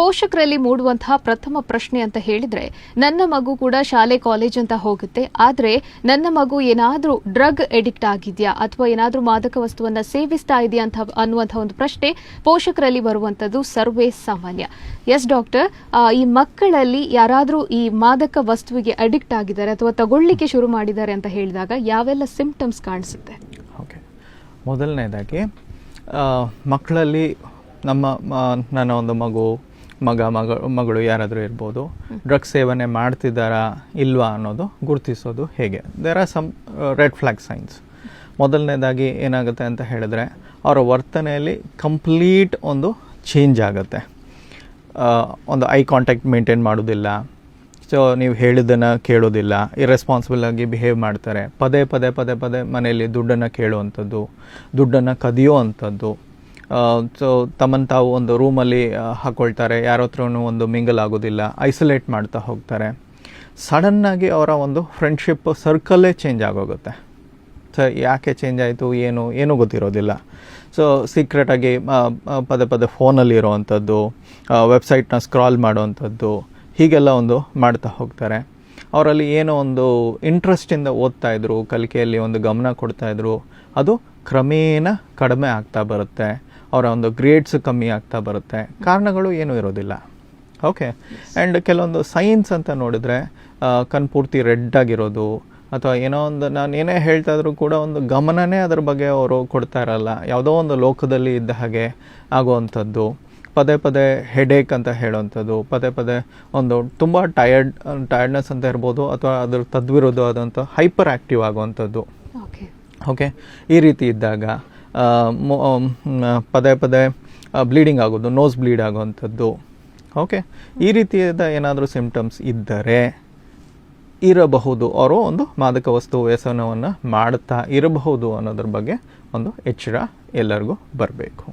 ಪೋಷಕರಲ್ಲಿ ಮೂಡುವಂತಹ ಪ್ರಥಮ ಪ್ರಶ್ನೆ ಅಂತ ಹೇಳಿದ್ರೆ, ನನ್ನ ಮಗು ಕೂಡ ಶಾಲೆ, ಕಾಲೇಜ್ ಅಂತ ಹೋಗುತ್ತೆ. ಆದ್ರೆ ನನ್ನ ಮಗು ಏನಾದರೂ ಡ್ರಗ್ ಎಡಿಕ್ಟ್ ಆಗಿದ್ಯಾ ಅಥವಾ ಏನಾದರೂ ಮಾದಕ ವಸ್ತುವನ್ನ ಸೇವಿಸ್ತಾ ಇದೆಯಾ ಅಂತ ಅನ್ನುವಂತಹ ಒಂದು ಪ್ರಶ್ನೆ ಪೋಷಕರಲ್ಲಿ ಬರುವಂತದ್ದು ಸರ್ವೇ ಸಾಮಾನ್ಯ. ಎಸ್, ಡಾಕ್ಟರ್ ಈ ಮಕ್ಕಳಲ್ಲಿ ಯಾರಾದರೂ ಈ ಮಾದಕ ವಸ್ತುವಿಗೆ ಅಡಿಕ್ಟ್ ಆಗಿದ್ದಾರೆ ಅಥವಾ ತಗೊಳ್ಳಿಕ್ಕೆ ಶುರು ಮಾಡಿದ್ದಾರೆ ಅಂತ ಹೇಳಿದಾಗ ಯಾವೆಲ್ಲ ಸಿಂಪ್ಟಮ್ಸ್ ಕಾಣಿಸುತ್ತೆ? ಮೊದಲನೇದಾಗಿ ಮಕ್ಕಳಲ್ಲಿ ನಮ್ಮ ನನ್ನ ಒಂದು ಮಗು ಮಗ ಮಗ, ಮಗಳು ಯಾರಾದರೂ ಇರ್ಬೋದು ಡ್ರಗ್ಸ್ ಸೇವನೆ ಮಾಡ್ತಿದ್ದಾರಾ ಇಲ್ವಾ ಅನ್ನೋದು ಗುರುತಿಸೋದು ಹೇಗೆ? There are some red flag signs ಮೊದಲನೇದಾಗಿ ಏನಾಗುತ್ತೆ ಅಂತ ಹೇಳಿದ್ರೆ, ಅವರ ವರ್ತನೆಯಲ್ಲಿ ಕಂಪ್ಲೀಟ್ ಒಂದು ಚೇಂಜ್ ಆಗುತ್ತೆ. ಒಂದು ಐ ಕಾಂಟ್ಯಾಕ್ಟ್ ಮೇಂಟೈನ್ ಮಾಡೋದಿಲ್ಲ ಸೊ ನೀವು ಹೇಳಿದ್ದನ್ನು ಕೇಳೋದಿಲ್ಲ. ಇರೆಸ್ಪಾನ್ಸಿಬಲ್ ಆಗಿ ಬಿಹೇವ್ ಮಾಡ್ತಾರೆ. ಪದೇ ಪದೇ ಪದೇ ಪದೇ ಮನೆಯಲ್ಲಿ ದುಡ್ಡನ್ನು ಕೇಳುವಂಥದ್ದು, ದುಡ್ಡನ್ನು ಕದಿಯೋ ಅಂಥದ್ದು ಸೊ ತಮ್ಮನ್ನು ತಾವು ಒಂದು ರೂಮಲ್ಲಿ ಹಾಕ್ಕೊಳ್ತಾರೆ ಯಾರ ಹತ್ರನೂ ಒಂದು ಮಿಂಗಲ್ ಆಗೋದಿಲ್ಲ. ಐಸೋಲೇಟ್ ಮಾಡ್ತಾ ಹೋಗ್ತಾರೆ. ಸಡನ್ನಾಗಿ ಅವರ ಒಂದು ಫ್ರೆಂಡ್ಶಿಪ್ ಸರ್ಕಲ್ಲೇ ಚೇಂಜ್ ಆಗೋಗುತ್ತೆ. ಸೊ ಯಾಕೆ ಚೇಂಜ್ ಆಯಿತು? ಏನು? ಏನೂ ಗೊತ್ತಿರೋದಿಲ್ಲ. ಸೊ ಸೀಕ್ರೆಟಾಗಿ ಪದೇ ಪದೇ ಫೋನಲ್ಲಿ ಇರೋವಂಥದ್ದು ವೆಬ್ಸೈಟ್ನ ಸ್ಕ್ರಾಲ್ ಮಾಡೋವಂಥದ್ದು, ಹೀಗೆಲ್ಲ ಒಂದು ಮಾಡ್ತಾ ಹೋಗ್ತಾರೆ. ಅವರಲ್ಲಿ ಏನೋ ಒಂದು ಇಂಟ್ರೆಸ್ಟಿಂದ ಓದ್ತಾ ಇದ್ರು, ಕಲಿಕೆಯಲ್ಲಿ ಒಂದು ಗಮನ ಕೊಡ್ತಾಯಿದ್ರು ಅದು ಕ್ರಮೇಣ ಕಡಿಮೆ ಆಗ್ತಾ ಬರುತ್ತೆ. ಅವರ ಒಂದು ಗ್ರೇಡ್ಸ್ ಕಮ್ಮಿ ಆಗ್ತಾ ಬರುತ್ತೆ. ಕಾರಣಗಳು ಏನೂ ಇರೋದಿಲ್ಲ. ಓಕೆ ಆ್ಯಂಡ್ ಕೆಲವೊಂದು ಸೈನ್ಸ್ ಅಂತ ನೋಡಿದರೆ ಕಣ್ಪೂರ್ತಿ ಕಣ್ ಪೂರ್ತಿ ರೆಡ್ ಆಗಿರೋದು ಅಥವಾ ಏನೋ ಒಂದು ನಾನು ಏನೇ ಹೇಳ್ತಾ ಇದ್ರೂ ಕೂಡ ಒಂದು ಗಮನನೇ ಅದ್ರ ಬಗ್ಗೆ ಅವರು ಕೊಡ್ತಾ ಇರಲ್ಲ. ಯಾವುದೋ ಒಂದು ಲೋಕದಲ್ಲಿ ಇದ್ದ ಹಾಗೆ ಆಗುವಂಥದ್ದು. ಪದೇ ಪದೇ ಹೆಡೇಕ್ ಅಂತ ಹೇಳುವಂಥದ್ದು. ಪದೇ ಪದೇ ಒಂದು ತುಂಬ ಟಯರ್ಡ್ ಟಯರ್ಡ್ನೆಸ್ ಅಂತ ಇರ್ಬೋದು ಅಥವಾ ಅದ್ರ ತದ್ವಿರುದ್ಧವಾದಂಥ ಹೈಪರ್ ಆ್ಯಕ್ಟಿವ್ ಆಗುವಂಥದ್ದು. ಓಕೆ ಓಕೆ ಈ ರೀತಿ ಇದ್ದಾಗ ಪದೇ ಪದೇ ಬ್ಲೀಡಿಂಗ್ ಆಗೋದು ನೋಸ್ ಬ್ಲೀಡ್ ಆಗುವಂಥದ್ದು. ಓಕೆ ಈ ರೀತಿಯಾದ ಏನಾದರೂ ಸಿಂಪ್ಟಮ್ಸ್ ಇದ್ದರೆ ಇರಬಹುದು. ಅವರು ಒಂದು ಮಾದಕ ವಸ್ತು ವ್ಯಸನವನ್ನು ಮಾಡ್ತಾ ಇರಬಹುದು ಅನ್ನೋದ್ರ ಬಗ್ಗೆ ಒಂದು ಎಚ್ಚರ ಎಲ್ಲರಿಗೂ ಬರಬೇಕು.